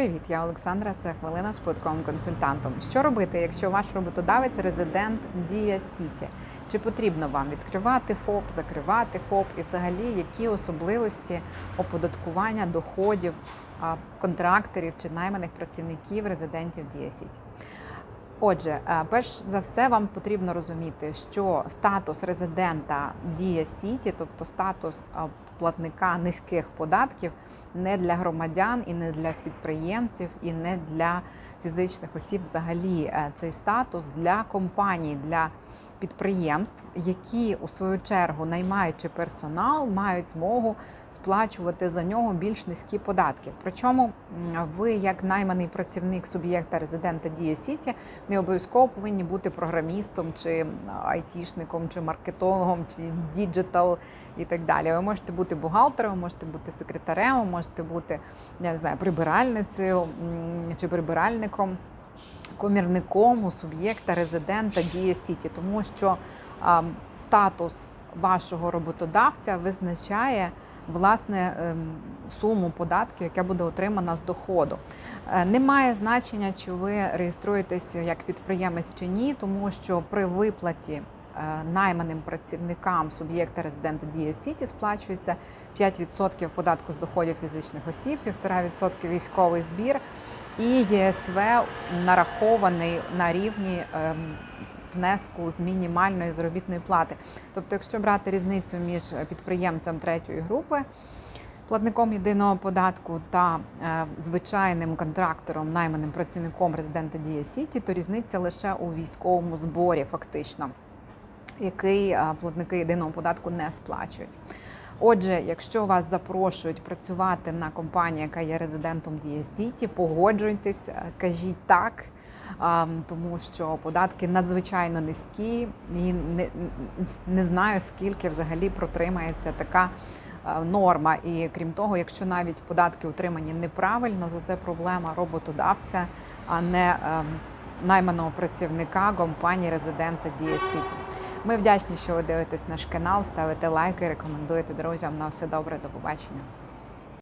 Привіт, я Олександра. Це хвилина з податковим консультантом. Що робити, якщо ваш роботодавець резидент Дія Сіті? Чи потрібно вам відкривати ФОП, закривати ФОП, і взагалі які особливості оподаткування доходів контракторів чи найманих працівників резидентів Дія Сіті? Отже, е, перш за все, вам потрібно розуміти, що статус резидента Дія Сіті, тобто статус платника низьких податків, не для громадян і не для підприємців, і не для фізичних осіб. Взагалі, е, цей статус для компаній, для підприємств, які у свою чергу, наймаючи персонал, мають змогу сплачувати за нього більш низькі податки. Причому ви, як найманий працівник суб'єкта резидента Дія Сіті, не обов'язково повинні бути програмістом, чи айтішником, чи маркетологом, чи діджитал і так далі. Ви можете бути бухгалтером, можете бути секретарем, можете бути я не знаю, прибиральницею чи прибиральником комірником у суб'єкта резидента Дія Сіті, тому що статус вашого роботодавця визначає власне ем, суму податків, яка буде отримана з доходу. Е, Немає значення, чи ви реєструєтесь як підприємець чи ні, тому що при виплаті е, найманим працівникам суб'єкта резидента Дія Сіті сплачується 5% податку з доходів фізичних осіб, 1,5% військовий збір і ЄСВ нарахований на рівні ем, внеску з мінімальної заробітної плати. Тобто, якщо брати різницю між підприємцем третьої групи, платником єдиного податку та е, звичайним контрактором, найманим працівником резидента Дія Сіті, то різниця лише у військовому зборі, фактично, який е, платники єдиного податку не сплачують. Отже, якщо вас запрошують працювати на компанію, яка є резидентом Дія погоджуйтесь, е, кажіть так, тому що податки надзвичайно низькі, і не, не знаю, скільки взагалі протримається така е, норма. І крім того, якщо навіть податки утримані неправильно, то це проблема роботодавця, а не ем, найманого працівника компанії резидента Дія Сіті. Ми вдячні, що ви дивитесь наш канал, ставите лайки, рекомендуєте друзям. На все добре, до побачення.